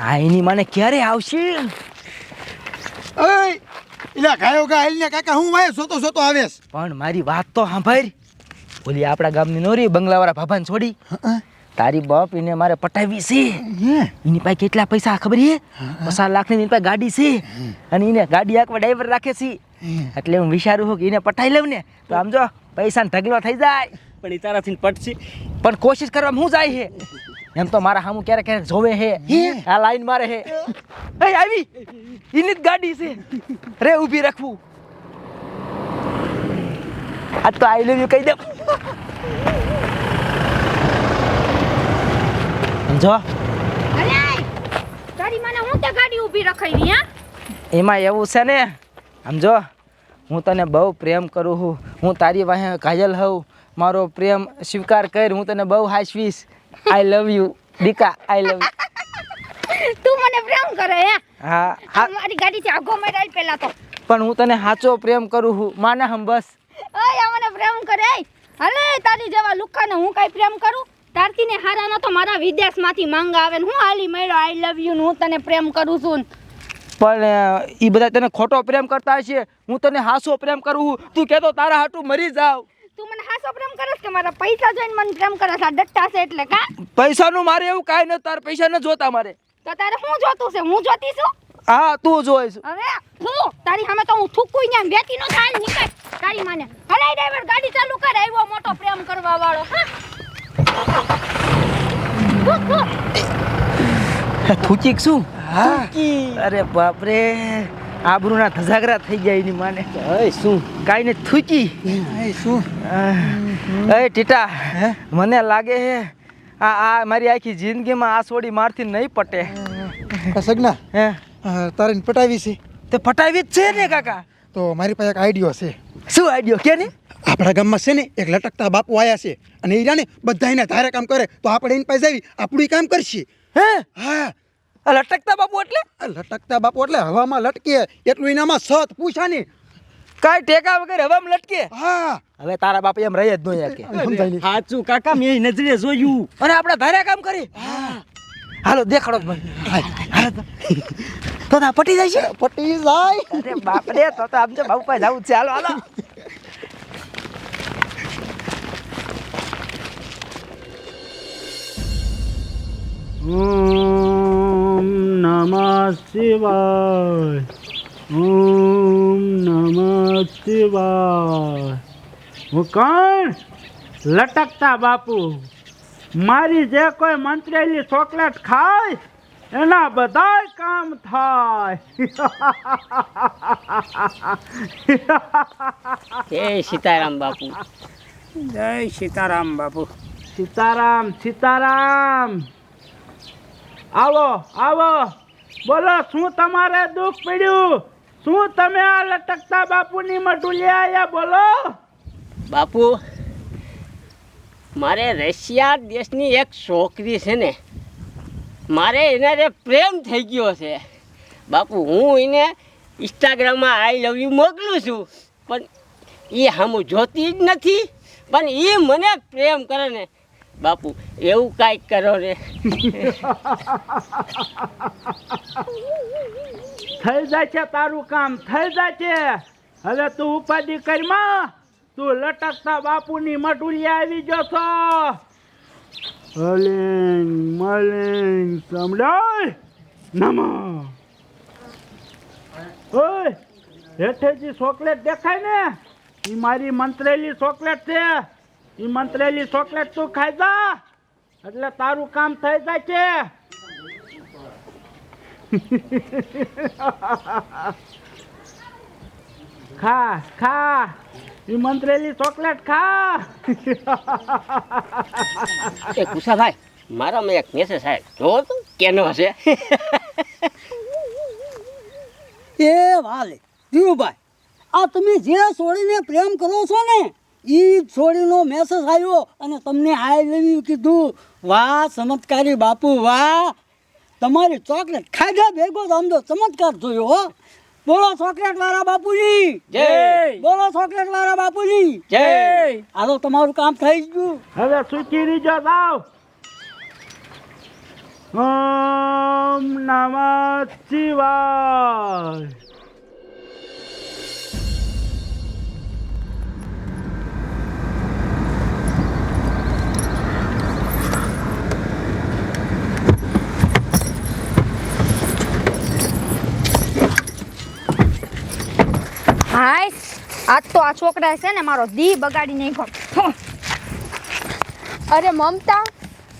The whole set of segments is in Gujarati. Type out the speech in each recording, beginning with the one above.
હા એની મને ક્યારે આવશે? ઓય એલા ગાયો ગા હાલને કાકા હું વાય સોતો સોતો આવેશ પણ મારી વાત તો સાંભળ. ઓલી આપણા ગામની નોરી બંગલાવાળા ભાભાને છોડી. તારી બાપ એને મારે પટાવી છે. એની પાસે કેટલા પૈસા ખબર છે? પચાસ લાખ એની પાસે ગાડી છે. અને એને ગાડી આખવા ડ્રાઈવર રાખે છે. એટલે હું વિચારું છું કે એને પટાઈ લઉં ને તો આમ જો પૈસાનો ઢગલો થઈ જાય. પણ એ તારાથી પટશે. પણ કોશિશ કરવામાં હું જાય છે? એમ તો મારા સામું ક્યારેક ક્યારેક જોવે હે. આ લાઈન મારે હે. એ આવી. એની જ ગાડી છે. રે ઊભી રાખવું. આ તો આઈ લવ યુ કહી દે. સમજો તારી મને હું તે ગાડી ઊભી રખાવી હા? એમાં એવું છે ને સમજો હું તને બહુ પ્રેમ કરું છું. હું તારી વાહે ઘાયલ હોઉં. મારો પ્રેમ સ્વીકાર કર હું તને બહુ હાચવીશ આઈ લવ યુ દીકા આઈ લવ તું મને પ્રેમ કરે હે? હા મારી મારી ગાડીથી આગો મેળાય પેલા તો. પણ હું તને સાચો પ્રેમ કરું છું. માને હમ બસ. ઓય મને પ્રેમ કરે. હલે તારી જેવા લુખાને હું કાંઈ પ્રેમ કરું? તારતીને હારાનો તો મારા વિદેશમાંથી માંગ આવે ને હું હાલી મળ્યો આઈ લવ યુ ને હું તને પ્રેમ કરું છું. ને. પણ એ બધા તને ખોટો પ્રેમ કરતા હશે હું તને હાસો પ્રેમ કરું છું. તું કહેતો તારા હાટું મરી જાવ. તું મને હાસો પ્રેમ કરસ કે મારા પૈસા જોઈને મને પ્રેમ કરસ? આ ડટ્ટા છે એટલે કા? પૈસાનું મારે એવું કાંઈ ન તાર પૈસા ન જોતા મારે. તો તારે હું જોતું છે? હું જોતી છું? હા તું જોઈશ. હવે હું? તારી સામે તો હું થૂકું ને બેટી નો થાય નીકળ. તારી માને. હલાઈ ડ્રાઈવર ગાડી ચાલુ કર આવ્યો મોટો પ્રેમ કરવા વાળો. હા. શું થૂચીક શું? અરે બાપ રે આબરૂના ધજાગરા થઈ ગયા એની માને. શું? કાંઈ ને થૂચી શું? એ ટીટા મને લાગે હે આ આ મારી આખી જિંદગીમાં આ સોડી મારથી નહીં પટે. સગના? હે? તારે પટાવી છે? તે પટાવી જ છે ને કાકા. તો મારી પાસે એક આઈડિયો છે. શું આઈડિયો? કે ને આપણા ગામમાં છે ને એક લટકતા બાપુ આવ્યા છે. અને એ જાણે બધા એના ધારે કામ કરે તો આપણે એની પાસે આવી આપણું કામ કરશે. હે? હા. લટકતા બાપુ એટલે? લટકતા બાપુ એટલે હવામાં લટકે એટલું એનામાં સત પૂછાની. કાંઈ ટેકા વગર હવામાં લટકે હા. હવે તારા બાપ એમ રહી જ નહીં. શકે સાચું કાકા મેં નજરે જોયું. અને આપણે ધારે કામ કરી? હાલો દેખાડો ભાઈ તો. તો પટી જાય છે? પટી જાય. અરે બાપ રે તો તો આમ છે બાપુ પાસે જવું છે. હાલો હાલો. ઓમ નમઃ શિવાય. ઓમ નમઃ શિવાય. હું કોણ? લટકતા બાપુ મારી જે કોઈ મંત્રેલી ચોકલેટ ખાય એના બધાય કામ થાય. જય સીતારામ બાપુ. જય સીતારામ બાપુ. સીતારામ સીતારામ. આવો આવો. બોલો, શું તમારે દુઃખ પડ્યું? શું તમે આ લટકતા બાપુની મટુલી આયા? બોલો. બાપુ, મારે રશિયા દેશની એક છોકરી છે ને, મારે એને રે પ્રેમ થઈ ગયો છે. બાપુ, હું એને ઇન્સ્ટાગ્રામમાં આઈ લવ યુ મોકલું છું, પણ એ હમું જોતી જ નથી, પણ એ મને પ્રેમ કરે ને. બાપુ, એવું કાંઈક કરો રે. થઈ જાય છે તારું કામ, થઈ જાય છે હવે તું ઉપાધિ કરીમાં, તું લટકતા બાપુની મટુલી આવી ગયો છો. હલિંગ મલિંગ સમડાય નમ. ઓય હેઠેજી ચોકલેટ દેખાય ને? એ મારી મંત્રેલી ચોકલેટ છે. એ મંત્રેલી ચોકલેટ તું ખાઈ જા. એટલે તારું કામ થઈ જાય છે ખા ખા. એ મંત્રેલી ચોકલેટ ખા. એ કુશાભાઈ મારામાં એક મેસેજ સાહેબ જો તું કેનો હશે. એ વાલે ધીરુભાઈ આ તમે જે છોડીને પ્રેમ કરો છો ને એ છોડીનો મેસેજ આવ્યો અને તમને આઈ લવ યુ કીધું વાહ ચમત્કારી બાપુ વાહ. તમારી ચોકલેટ ખાધા ભેગો જ ચમત્કાર જોયો હો. બોલો ચોકલેટ વાળા બાપુજી. જય. બોલો ચોકલેટ વાળા બાપુજી. જય. હાલો તમારું કામ થઈ ગયું. હવે સૂચી રીજો જાવ ઓમ ઓમ નમઃ શિવાય. હાય આજ તો આ છોકરા છે ને મારો દી બગાડી નાખ્યો. અરે મમતા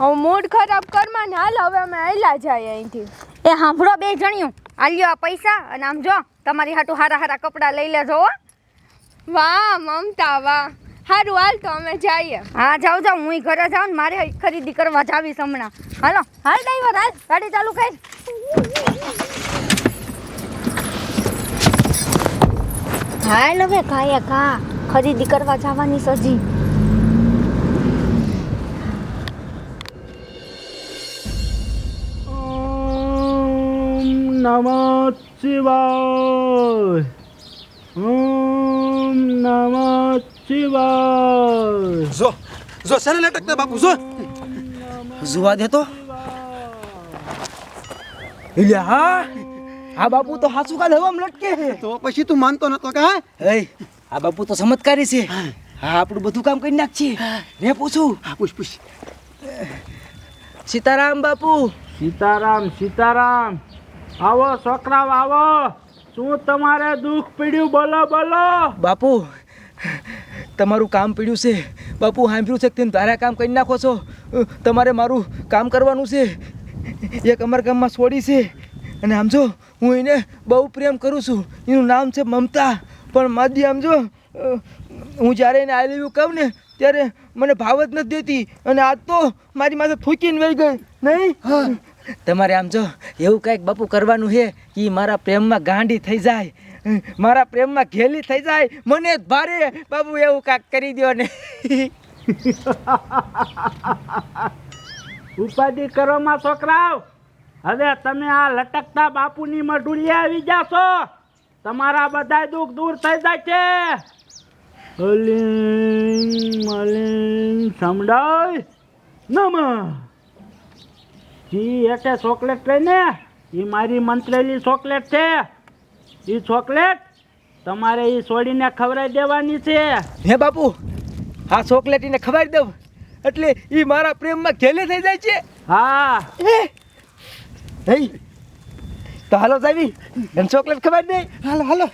હવે મૂડ ખરાબ કરમાં ને હાલ હવે અમે આયલા જાય અહીંથી. એ સાંભળો બે જણિયું આલ્યો આ પૈસા અને આમ જો તમારી હાટું હારા હારા કપડાં લઈ લેજો હો. વાહ મમતા વાહ. સારું હાલ તો અમે જઈએ. હા જાઉં જાઉં હું ઘરે જાઉં ને મારે ખરીદી કરવા જાવીશ હમણાં. હાલો. હાલ ડ્રાઈવર હાલ. ગાડી ચાલુ કર. હાલ હવે કાયા કા? ખરીદી કરવા જવાની સજી. ઓમ નમઃ શિવાય. ઓમ નમઃ શિવાય. જો જો સને લટકતા બાપુ જો. જોવા દે તો. એટલે હા આ બાપુ તો હાસુ કાલ હવામાં લટકે છે. તો પછી તું માનતો નતો કે હા? હે આ બાપુ તો ચમત્કારી છે. હા. આપણું બધું કામ કરી નાખશે મેં પૂછું? હા પૂછ પૂછ. સીતારામ બાપુ. સીતારામ સીતારામ. આવો છોકરાઓ આવો. શું તમારે દુઃખ પીડ્યું? બોલો બોલો. બાપુ તમારું કામ પીડ્યું છે. બાપુ સાંભળ્યું છે કે તમે તારા કામ કરી નાખો છો? તમારે મારું કામ કરવાનું છે. એક અમારા ગામમાં છોડી છે. અને આમ જો હું એને બહુ પ્રેમ કરું છું. એનું નામ છે મમતા. પણ માદી આમ જો હું જ્યારે એને આઈ લવ કહું ને ત્યારે મને ભાવ જ નથી દેતી. અને આજ તો મારી માથે થૂકીને વહી ગઈ. નહીં? તમારે આમ જો એવું કંઈક બાપુ કરવાનું છે કે મારા પ્રેમમાં ગાંડી થઈ જાય. મારા પ્રેમમાં ઘેલી થઈ જાય. મને જ ભારે. બાપુ એવું કાંક કરી દો ને. ઉપાધિ કરવામાં છોકરાઓ. હવે તમે આ લટકતા બાપુની મઢુલી આવી જાશો. તમારા બધા દુઃખ દૂર થઈ જાય છે. અલિંગ મલિંગ સમડાય. નમ. જી એટલે ચોકલેટ લઈને એ મારી મંત્રેલી ચોકલેટ છે. એ ચોકલેટ તમારે એ છોડીને ખવડાવી દેવાની છે. હે બાપુ આ ચોકલેટીને ખવડાવી દઉં? એટલે એ મારા પ્રેમમાં ઘેલે થઈ જાય છે? હા? હે તો હાલો જાવી એમ ચોકલેટ ખબર નહીં હાલો હાલો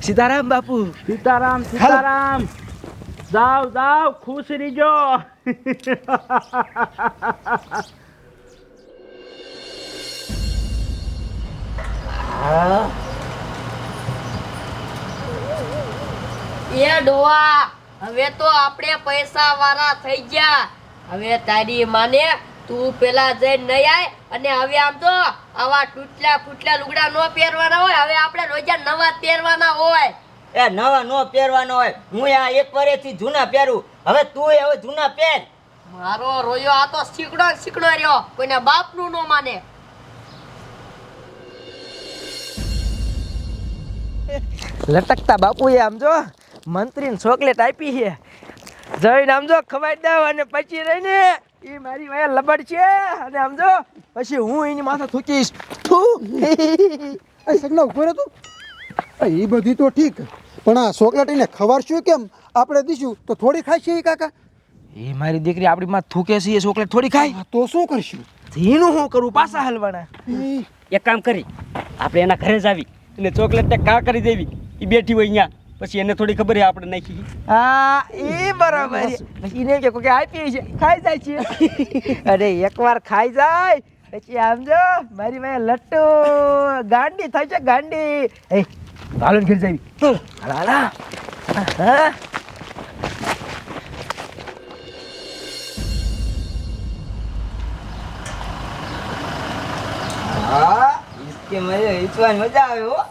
સીતારામ બાપુ સીતારામ સીતારામ જાવ જાવ ખુશ રહીજો એ ડોવા હવે તો આપણે પૈસા વાળા થઈ ગયા. હવે તારી માને તું પેલા જઈને નહીં આય અને હવે આમ તો આવા તૂટલા ફૂટલા લુગડા નો પહેરવાના હોય હવે આપણે રોજા નવા પહેરવાના હોય. એ નવા નો પહેરવાનો હોય. હું આ એક વરેથી જૂના પહેરું. હવે તું હવે જૂના પહેર. મારો રોયો આ તો શીકડો ને શીકડો રહ્યો. કોઈના બાપનું નો માને. લટકતા બાપુએ આમ જો મંત્રીને ચોકલેટ આપી છે. જઈને આમ જો ખવાઈ દઉં અને પછી રહીને એ મારી વાયા લબડ છે. અને આમ જો પછી હું એની માથે થૂકીશ. થુ એ સગના ઊભો રહે તું એ બધી તો ઠીક. પણ આ ચોકલેટ એને ખવારશું કેમ? આપણે દીશું તો થોડી ખાશે એ કાકા. એ મારી દીકરી આપણી માં થૂકે છે એ ચોકલેટ થોડી ખાય. તો શું કરશું? ધીનું હું કરું પાછા હલવાના. એક કામ કરી આપણે એના ઘરે જ આવી અને ચોકલેટ કા કરી દેવી. એ બેઠી હોય અહીંયા. પછી એને થોડી ખબર આપણે નાખી હા એ બરાબર એને કે કોઈ આપી છે ખાઈ જાય છે. અરે એકવાર ખાઈ જાય પછી આમ મારી ભાઈ લટ્ટુ ગાંડી થઈ છે ગાંડી. એ હાલો ઘેર જાવી હાલા હાલા. હા ઇસકે મજા ઇસવાન મજા આવ્યો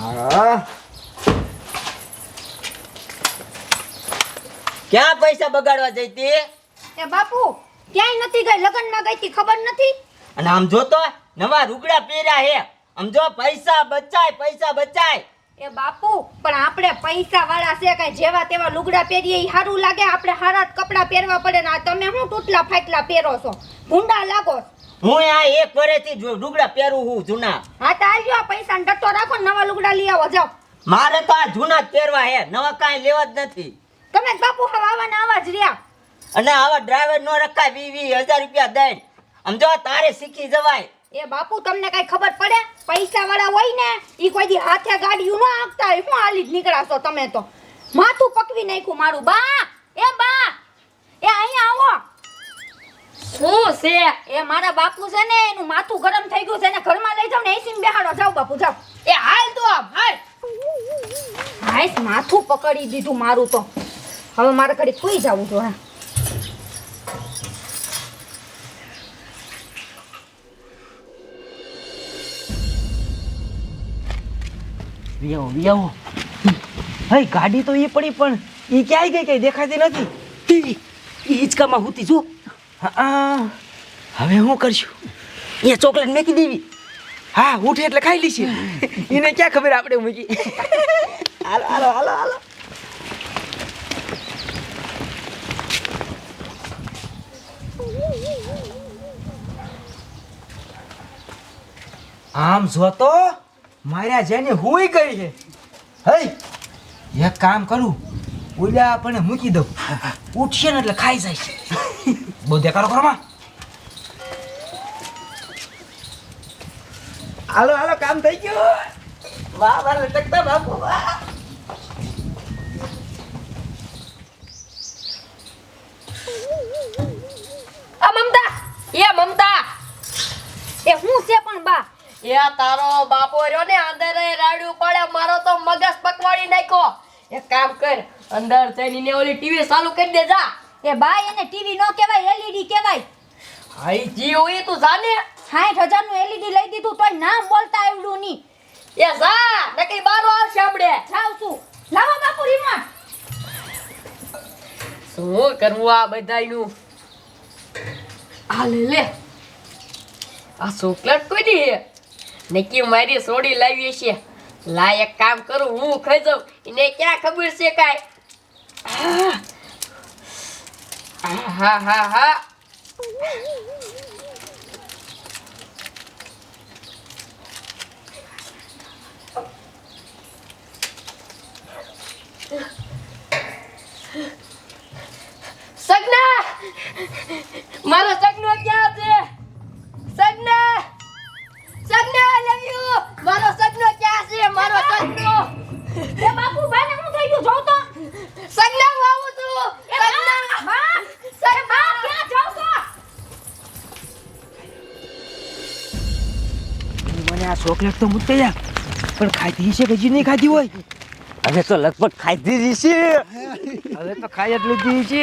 હો. ક્યાં પૈસા બગાડવા જઈતી એ બાપુ ક્યાંય નથી ગઈ લગ્નમાં ગઈ તી ખબર નથી? અને આમ જો તો નવા રૂગડા પહેર્યા હે. આમ જો પૈસા બચાય પૈસા બચાય. એ બાપુ પણ આપણે પૈસા વાળા છે કઈ જેવા તેવા લુગડા પહેરીએ સારું લાગે આપણે હારા કપડાં પહેરવા પડે ને આ તમે શું તૂટલા ફાટલા પહેરો છો? ભૂંડા લાગો હું આ એક વર્ષથી જો લુગડા પહેરું હું જૂના. હા તો આવજો આ પૈસા ડટ્ટો રાખો નવા લુગડા લઈ આવો જાઓ. મારે તો આ જૂના જ પહેરવા હે નવા કાંઈ લેવા જ નથી. તમે બાપુ હવે આવાના આવા જ રહ્યા. અને આવા ડ્રાઈવર નો રખાય વી વી હજાર રૂપિયા દઈને સમજો તારે શીખી જવાય. એ બાપુ તમને કઈ ખબર પડે? પૈસા વાળા હોય ને એ કોઈ દી હાથે ગાડીઓ ન આપતા હોય. હું હાલી જ નીકળાશો તમે તો? માથું પકવી નાખ્યું મારું બા. એ બા એ અહીંયા આવો. શું છે? એ મારા બાપુ છે ને, એનું માથું ગરમ થઈ ગયું છે. ને ઘરમાં લઈ જાવ ને એસી બેહાડો. જાવ બાપુ જાવ એ હાલ તો આમ, હાલ. હાઈસ માથું પકડી દીધું મારું તો. હવે મારે ઘડી સુઈ જવું હા. વિયાવો વિયાવો હઈ ગાડી તો એ પડી, પણ એ ક્યાંય ગઈ કઈ દેખાતી નથી. એ હિંચકામાં હુતી જો હા, હવે હું કરશું? એ ચોકલેટ મેકી દેવી. હા, ઉઠે એટલે ખાઈ લીશે એને ક્યાં ખબર આપણે મૂકી? હાલો હાલો હાલો હાલો. આમ જો તો, માર્યા જેને હુઈ ગઈ છે. હઈ, એક કામ કરું, ઓલા આપણે મૂકી દઉં. ઉઠશે ને એટલે ખાઈ જાય છે. બહુ દેખાડો કરો માં. હાલો હાલો કામ થઈ ગયું. વાહ વાહ લટકતા બાપુ વાહ. આ મમતા એ મમતા. એ હું છે પણ બા? એ તારો બાપો રહ્યો ને અંદર રાડ્યું પડે મારો તો મગજ પકવાડી નાખ્યો. એક કામ કર અંદર જઈને ઓલી ટીવી ચાલુ કરી દે જા. એ ભાઈ એને ટીવી નો કહેવાય એલઈડી કહેવાય. હાઈ જી હોય તું જાને? સાઠ હજારનું એલઈડી લઈ દીધું તોય નામ બોલતા આવડું નહીં. એ જા નકરી બારો આવશે આપણે જાવ છું. લાવો બાપુ રીમોટ. શું કરવું આ બધાયનું? આ લે લે. આ ચોકલેટ કોઈની હે નક્કી મારી સોડી લાવી છે લા એક કામ કરું હું ખાઈ જાઉં. એને ક્યાં ખબર છે કાંઈ. હા હા હા સગના મારો સગનો ક્યાં છે? સગના સગના આઈ લવ યુ મારો સગનો ક્યાં છે? મારો સગનો એ બાપુ ચોકલેટ તો મૂકતે જા. પણ ખાધી છે કે હજી નહીં ખાધી હોય? હવે તો લગભગ ખાધી જ છે હવે તો ખાઈ જ લીધી છે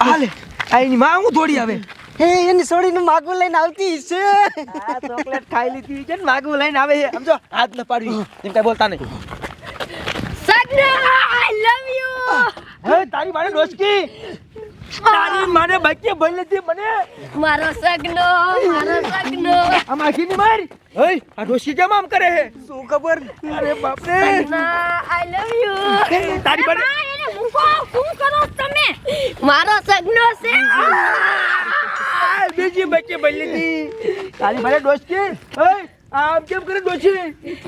હાલે આ એની માં હું થોડી આવે? હે એની સોડીનું માગું લઈને આવતી છે આ ચોકલેટ ખાઈ લીધી છે ને માગું લઈને આવે છે. સમજો હાથ ન પાડવી એમ કઈ બોલતા નહીં. સગના આઈ લવ યુ હે તારી માને ડોસકી. તારી માને બાકી ભઈ નથી મને. મારો સગનો મારો સગનો. આ આખીની માર. હે આ ડોશી કેમ આમ કરે હે શું ખબર? અરે બાપ રે આઈ લવ યુ તારી બને એને મૂકો શું કરો તમે? મારો સગનો છે. બીજી બાકી ભઈ લીધી. તારી ડોશ? કે હે આમ કેમ કરે ડોસી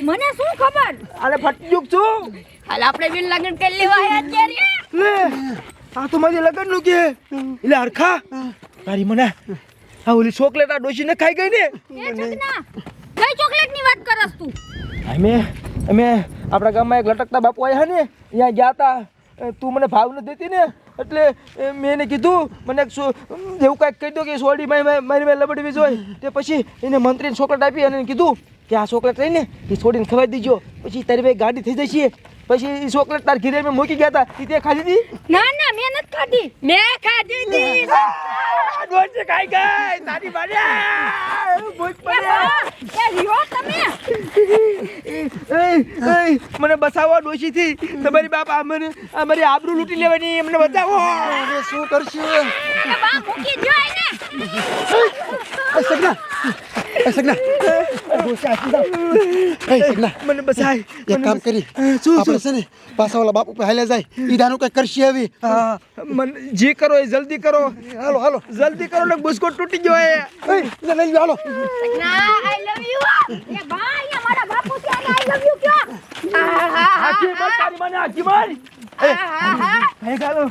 મને શું ખબર? અરે ફટી દુખ છું. હાલ આપણે બિલ લગન કરી લેવા અત્યારે. આ તો મારી લગનનું કે. એટલે હરખા? તારી મને આ ઓલી ચોકલેટ આ ડોસી ને ખાઈ ગઈ ને? કઈ ચોકલેટની વાત કરસ તું? અમે અમે આપણા ગામમાં એક લટકતા બાપુ આવ્યા ને ત્યાં ગયા હતા તું મને ભાવ ન દેતી ને? એટલે મેં એને કીધું મને એવું કાંઈક કહી દો કે સોડી મારી મારી મારી મારી લબડવી જોઈએ. તે પછી એને મંત્રીને ચોકલેટ આપી અને કીધું કે આ ચોકલેટ લઈને એ છોડીને ખવાઈ દીજો. પછી તારી ભાઈ ગાડી થઈ જશે. પછી એ ચોકલેટ તાર ઘીરે મેં મૂકી ગયા હતા તે ખાધી હતી ના ના મેં નથી ખાધી મેં ખાધી હતી ડોસી ખાઈ ગઈ તારી મારે ભૂખ પડે એ રીઓ તમે મને બસાવો મને થી તમારી બાપ આ મને આ મારી આબરૂ લૂટી લેવાની એમને બતાવો શું કરશું બા મૂકી જો એને એ સગના એ સગના એ સગના મને બસાય એક કામ કરી શું, આપણે છે ને પાછા ઓલા બાપુ પાસે હાલ્યા જાય ઈદાનું કઈ કરશે હા મને જે કરો એ જલ્દી કરો હાલો હાલો જલ્દી કરો ને બુસ્કોટ તૂટી ગયો એ એ લઈ લો હાલો ના આઈ લવ યુ એ ભાઈ અમારા બાપુ ત્યાં આઈ લવ યુ કયો બોલ તારી મને હાચી બોલ હા હા હે ગાલો